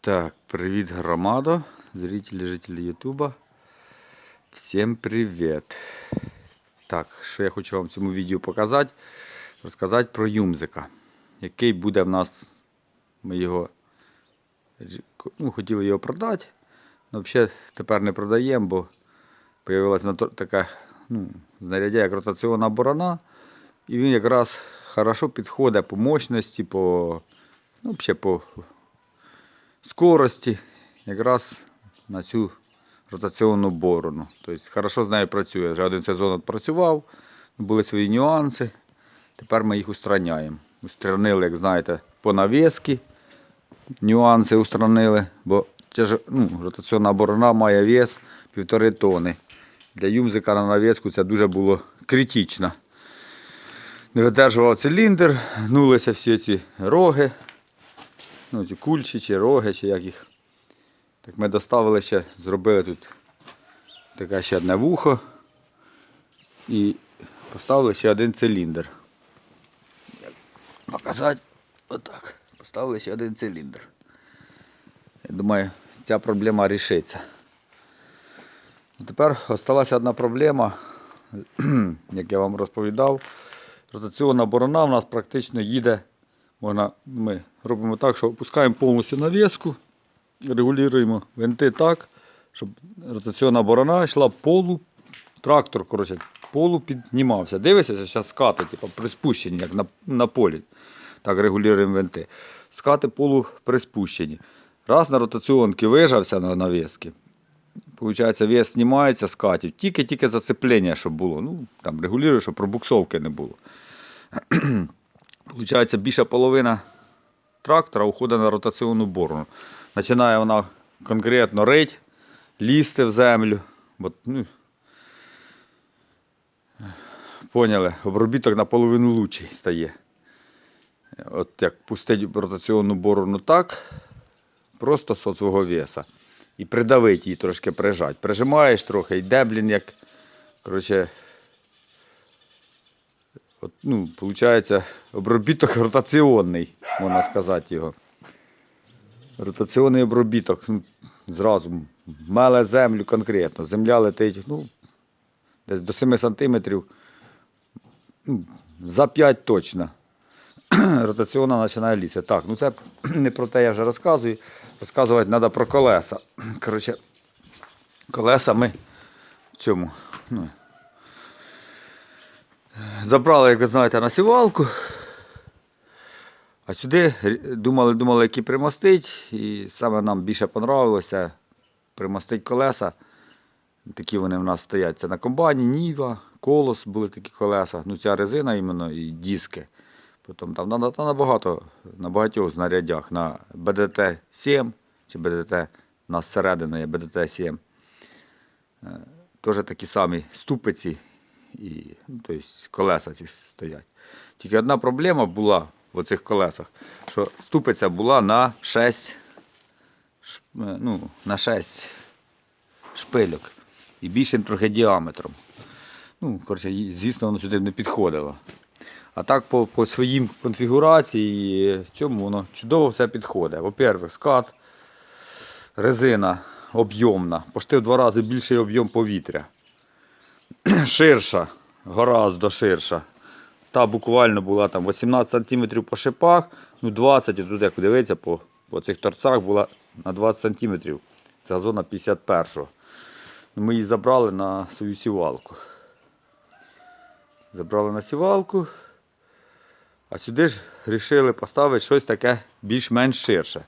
Так, привіт, громадо, зрителі, жителі Ютуба. Всім привіт. Так, що я хочу вам в цьому відео показати, розказати про юмзика, який буде в нас. Ми його ну, хотіли його продати, але взагалі тепер не продаємо, бо з'явилася така ну, знаряддя, як ротаційна борона. І він якраз хорошо підходить по мощності, по, ну, взагалі по скорості якраз на цю ротаційну борону. Тобто хорошо з нею працює. Вже один сезон відпрацював, були свої нюанси. Тепер ми їх устраняємо. Устранили, як знаєте, по навіски. Нюанси устранили, бо ну, ротаційна борона має вес півтори тони. Для юмзика на навіску це дуже було критично. Не видержував циліндр, гнулися всі ці роги, ну, ці кульчі чи роги, чи як їх. Так ми доставили ще, зробили тут таке ще одне вухо і поставили ще один циліндр. Як Показати отак. Поставили ще один циліндр. Я думаю, ця проблема рішиться. Ну, Тепер залишилася одна проблема, як я вам розповідав. Ротаційна борона у нас практично їде. Можна, ми робимо так, що опускаємо повністю навіску, регулюємо винти так, щоб ротаційна борона йшла полу, трактор коротше, полу піднімався. Дивишся, зараз скати, типу, при спущенні, як на, на полі. Так регулюємо винти. Скати полу при спущенні. Раз на ротаційнки вижався на навіски. Получається, вес знімається з катів, тільки-тільки зацеплення, щоб було. Ну, там регулюю, щоб пробуксовки не було. Получається, більша половина трактора уходить на ротаційну борону. Починає вона конкретно рить, лізти в землю. Бо, ну, поняли, обробіток наполовину лучший стає. От як пустить ротаційну борону так, просто з свого веса. І придавить її трошки прижать. Прижимаєш трохи, йде, блін, як. Коротше, от, ну, виходить, обробіток ротаційний, можна сказати його. Ротаційний обробіток. Ну, зразу меле землю конкретно. Земля летить ну, десь до 7 сантиметрів. Ну, за 5 точно. Ротаційна починає лізти. Так, ну це не про те я вже розказую. Розказувати треба про колеса. Коротше, колеса ми в цьому. Ну, забрали, як ви знаєте, на сівалку. А сюди думали, думали, які примостить. І саме нам більше понравилося примостити колеса. Такі вони в нас стоять. Це на комбайні, Ніва, колос були такі колеса. Ну, ця резина іменно і диски. Потім там на, на, на, багато, на багатьох знарядях на БДТ-7 чи БДТ на середину є БДТ-7. Теж такі самі ступиці і ну, тобто колеса ці стоять. Тільки одна проблема була в цих колесах, що ступиця була на 6, е, ну, на 6 шпильок і більшим трохи діаметром. Ну, коротше, звісно, воно сюди не підходило. А так по, по своїм конфігурації цьому воно чудово все підходить. Во-первых, скат, резина об'ємна, почти в два рази більший об'єм повітря. Ширша, гораздо ширша. Та буквально була там 18 см по шипах, ну 20 і тут як дивиться, по, по цих торцах була на 20 см. Це зона 51-го. Ми її забрали на свою сівалку. Забрали на сівалку. А сюди ж вирішили поставити щось таке більш-менш ширше.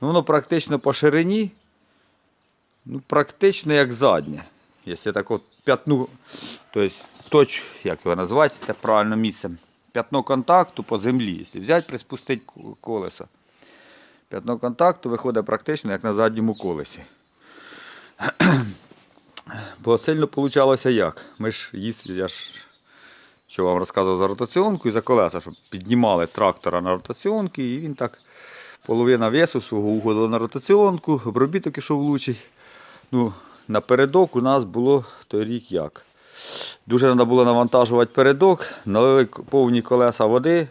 Ну, воно практично по ширині, ну, практично як заднє. Якщо так от п'ятну, тобто точ, як його назвати, це правильно місце. П'ятно контакту по землі. Якщо взяти, приспустити ко- колесо. П'ятно контакту виходить практично як на задньому колесі. Бо сильно вийшло як? Ми ж їздили, я ж що вам розказував за ротаційонку і за колеса, щоб піднімали трактора на ротаційонки, і він так половина весу свого уходила на ротаційонку, обробіток ішов лучий. Ну, напередок у нас було той рік як. Дуже треба було навантажувати передок, налили повні колеса води,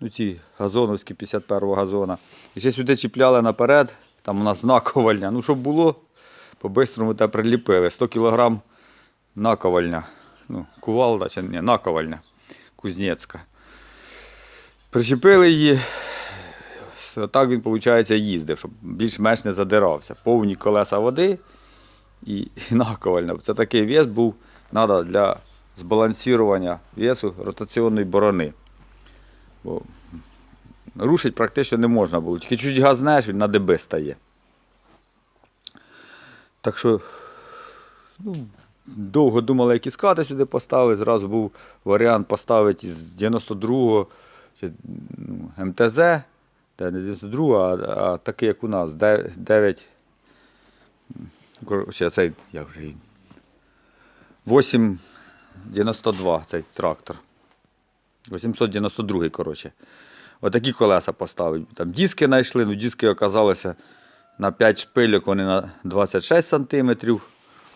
ну ці газоновські 51-го газона. І ще сюди чіпляли наперед Там у нас наковальня. Ну, щоб було, по-бистрому те приліпили. 100 кг наковальня. Ну, кувалда чи ні, наковальня кузнецька. Причепили її. Так він, виходить, їздив, щоб більш-менш не задирався. Повні колеса води і, і наковальня. Це такий вес був, треба для збалансування весу ротаційної борони. Бо рушить практично не можна було. Тільки чуть газнеш, він на деби стає. Так що ну, довго думали, які скати сюди поставити. Зразу був варіант поставити з 92-го чи, ну, МТЗ, де не 92 а, а такий, як у нас, 9. Коротше, цей, як вже він. 892 цей трактор. 892, коротше. Отакі колеса поставить. Там диски знайшли, ну диски оказалися на 5 шпильок, вони на 26 см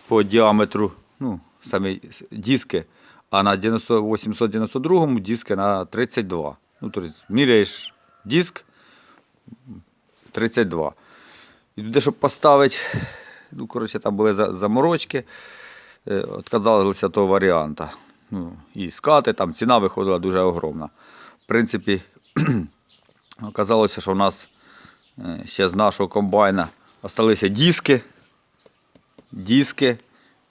по діаметру. Ну, самі диски. А на 90 892 диски на 32. Ну, тобто міряєш диск 32. І туди, щоб поставити, ну, коротше, там були заморочки, е, відказалися того варіанта. Ну, і скати, там ціна виходила дуже огромна. В принципі, оказалося, що в нас е, ще з нашого комбайна залишилися диски. Диски,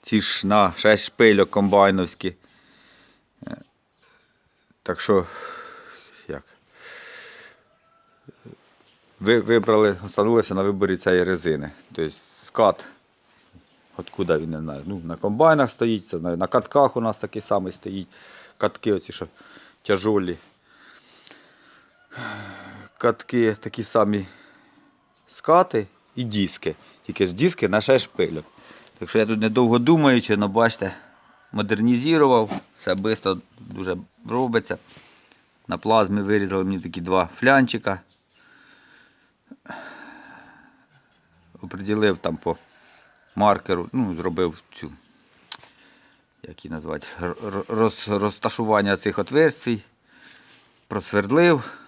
ці ж на 6 шпильок комбайновські. Е, Так що, як? Ви вибрали, остановилися на виборі цієї резини. Тобто скат, откуда він не знаю. Ну, на комбайнах стоїть, це знаю. На катках у нас такий самий стоїть. Катки оці, що тяжолі. Катки такі самі скати і диски. Тільки ж диски на 6 шпильок. Так що я тут недовго думаючи, але бачите, модернізував, все швидко дуже робиться. На плазмі вирізали мені такі два флянчика. Оприділив там по маркеру, ну, зробив цю, як її назвати, роз, розташування цих отверстій, просвердлив,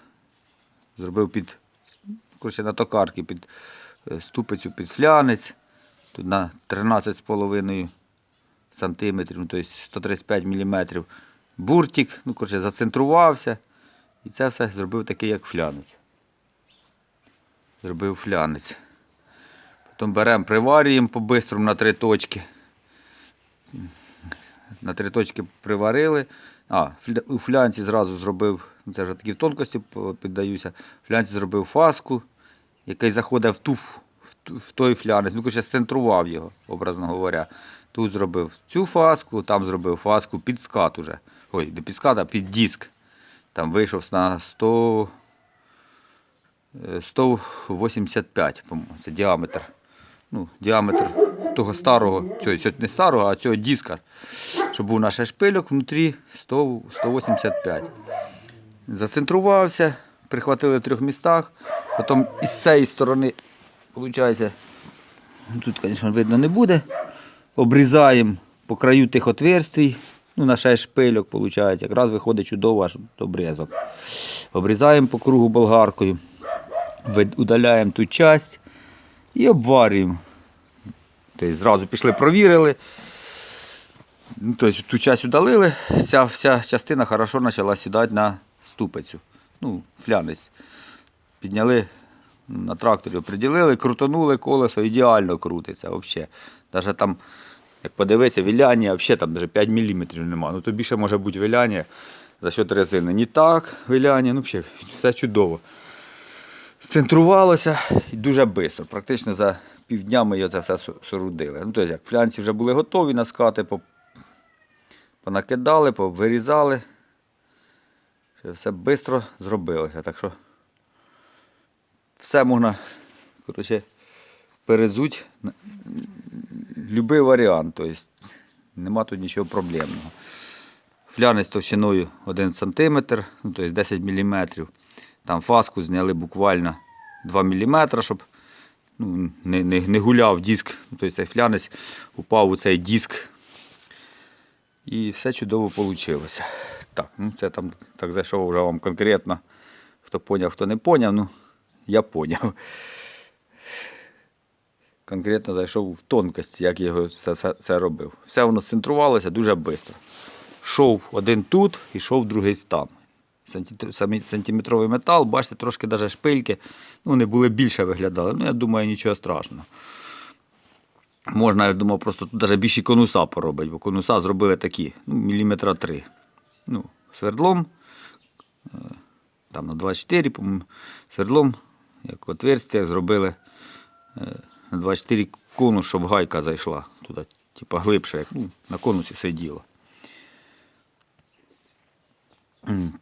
зробив під, коротше, на токарки під е, ступицю, під флянець, тут на 13,5 сантиметрів, ну, тобто 135 мм буртик, ну, коротше, зацентрувався. І це все зробив такий, як флянець. Зробив флянець. Потім беремо, приварюємо по-бистрому на три точки. На три точки приварили. А, у флянці зразу зробив, це вже такі в тонкості піддаюся. В флянці зробив фаску, який заходить в, ту, в, той флянець. Ну, коротше, центрував його, образно говоря. Тут зробив цю фаску, там зробив фаску під скат уже. Ой, не під скат, а під диск. Там вийшов на 100, е, 185, по-моєму, це діаметр. Ну, діаметр того старого, цього, не старого, а цього диска, щоб був наш шпильок внутрі 100, 185. Зацентрувався, прихватили в трьох містах. Потім із цієї сторони, виходить, тут, звісно, видно не буде. Обрізаємо по краю тих отверстий. Ну, на 6 шпильок, виходить, якраз виходить чудово аж обрізок. Обрізаємо по кругу болгаркою, удаляємо ту часть і обварюємо. Тобто зразу пішли, провірили. Ну, тобто ту часть удалили, ця вся частина хорошо почала сідати на ступицю. Ну, флянець. Підняли ну, на тракторі, оприділили, крутанули колесо, ідеально крутиться взагалі. Навіть там, як подивитися, віляння, взагалі там навіть 5 мм немає. Ну то більше може бути віляння за счет резини. Не так віляння, ну взагалі все чудово. Центрувалося дуже швидко. Практично за півдня ми його це все сорудили. Ну, тобто, як флянці вже були готові на скати, понакидали, повирізали. Все швидко зробилося. Так що все можна коротше, перезуть. Любий варіант. Тобто, нема тут нічого проблемного. Флянець товщиною 1 см, ну, тобто 10 мм. Там фаску зняли буквально 2 мм, щоб ну, не, не, не гуляв диск. Тобто цей флянець упав у цей диск. І все чудово вийшло. Так, ну це там так зайшов вже вам конкретно. Хто поняв, хто не поняв, ну я поняв. конкретно зайшов в тонкості, як його все, все, це робив. Все воно центрувалося дуже швидко. Шов один тут і шов другий там. Сантиметровий метал, бачите, трошки навіть шпильки. Ну, вони були більше виглядали. Ну, я думаю, нічого страшного. Можна, я думав, просто тут навіть більші конуса поробити, бо конуса зробили такі, ну, міліметра 3. Ну, свердлом, е, там на 24, по-моєму, свердлом, як отверстя, зробили е, на 24 конус, щоб гайка зайшла туди, типа глибше, як ну, на конусі сиділа.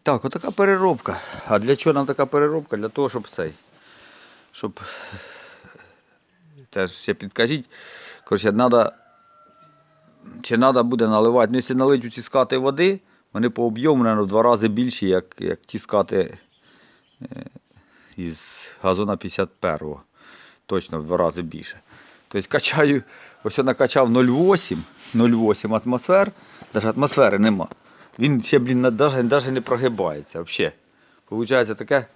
Так, отака переробка. А для чого нам така переробка? Для того, щоб цей. Щоб. Теж ще підкажіть. Коротше, треба. Чи треба буде наливати? Ну, якщо налити у ці скати води, вони по об'єму, мабуть, в два рази більші, як, як ті скати е, із газона 51-го. Точно в два рази більше. Тобто качаю, ось я накачав 0,8, 0,8 атмосфер, навіть атмосфери нема. Він ще, блін, навіть, не прогибається взагалі. Получається таке,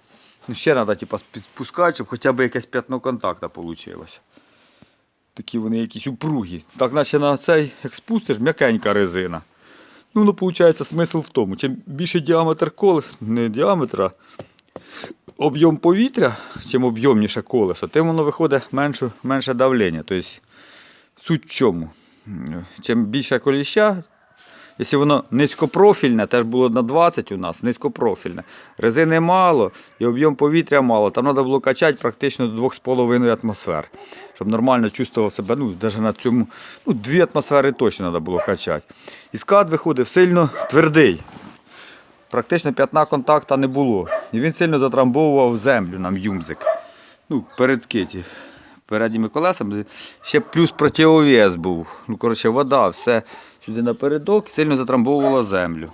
ну ще треба типу, спускати, щоб хоча б якесь п'ятно контакту вийшло. Такі вони якісь упругі. Так, наче на цей, як спустиш, м'якенька резина. Ну, ну, виходить, смисл в тому. Чим більше діаметр колес, не діаметр, а об'єм повітря, чим об'ємніше колесо, тим воно виходить менше, менше давлення. Тобто, суть в чому? Чим більше коліща, якщо воно низькопрофільне, теж було на 20 у нас, низькопрофільне. Резини мало і об'єм повітря мало. Там треба було качати практично до 2,5 атмосфер, щоб нормально чувствував себе. Ну, навіть на цьому, ну, 2 атмосфери точно треба було качати. І скат виходив сильно твердий. Практично п'ятна контакта не було. І він сильно затрамбовував землю нам юмзик. Ну, перед киті. Передніми колесами. Ще плюс противовес був. Ну, коротше, вода, все сюди напередок сильно затрамбовувала землю.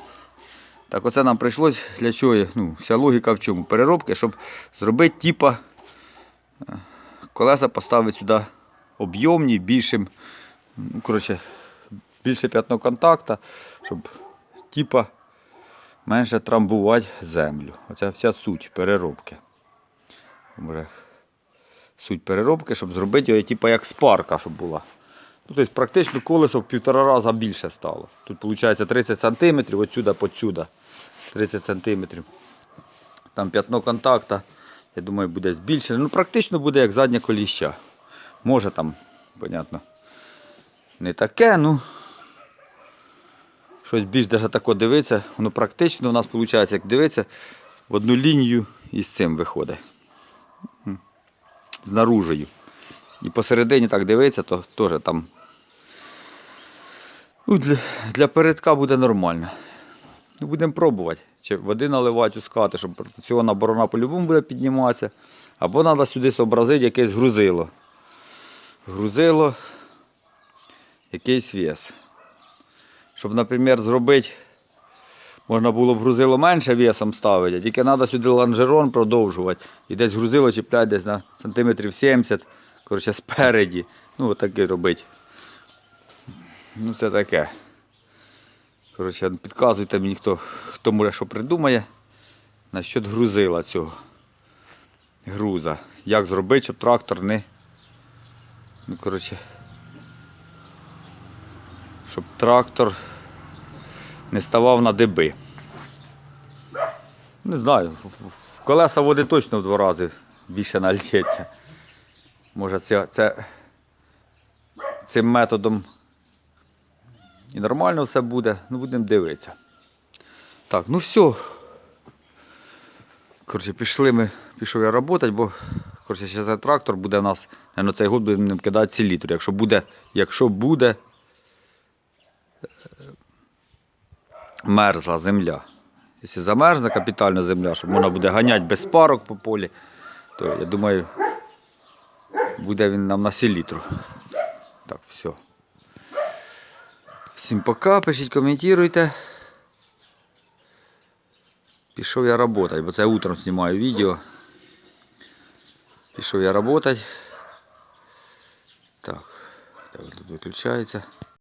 Так оце нам прийшлось для чого? Ну, вся логіка в чому? Переробки, щоб зробити типа е, колеса поставити сюди об'ємні, більшим, ну, коротше, більше п'ятно контакта, щоб типа менше трамбувати землю. Оце вся суть переробки. Суть переробки, щоб зробити його типу, як спарка, щоб була. Ну, тобто практично колесо в півтора рази більше стало. Тут виходить 30 см, отсюда подсюда 30 см. Там п'ятно контакта, я думаю, буде збільшене. Ну, практично буде як заднє коліща. Може там, понятно, не таке, ну щось більш даже тако дивиться, воно практично у нас виходить, як дивиться, в одну лінію із цим виходить. З наружею. І посередині так дивиться, то теж там. Ну, для, для передка буде нормально. Будемо пробувати. Чи води наливати скати, щоб ротаційна борона по-любому буде підніматися. Або треба сюди зобразити якесь грузило. Грузило, якийсь вес. Щоб, наприклад, зробити, можна було б грузило менше весом ставити, тільки треба сюди лонжерон продовжувати. І десь грузило чіпляти десь на сантиметрів 70, коротше, спереді. Ну, отаке робити. Ну, це таке. Коротше, підказуйте мені, хто, хто може що придумає. Насчет грузила цього. Груза. Як зробити, щоб трактор не. Ну, коротше. Щоб трактор не ставав на деби. Не знаю. В колеса води точно в два рази більше нальється. Може це, це цим методом і нормально все буде. Ну, будемо дивитися. Так, ну все. Коротше, пішли ми, пішов я працювати, бо коротше, ще за трактор буде у нас, на цей год будемо ним кидати селітру. Якщо буде, якщо буде е, мерзла земля. Якщо замерзне капітально земля, щоб вона буде ганяти без парок по полі, то я думаю, буде він нам на селітру. Так, все. Всім пока, пишіть, коментуйте. Пішов я працювати, бо це утром знімаю відео. Пішов я працювати. Так, так тут виключається.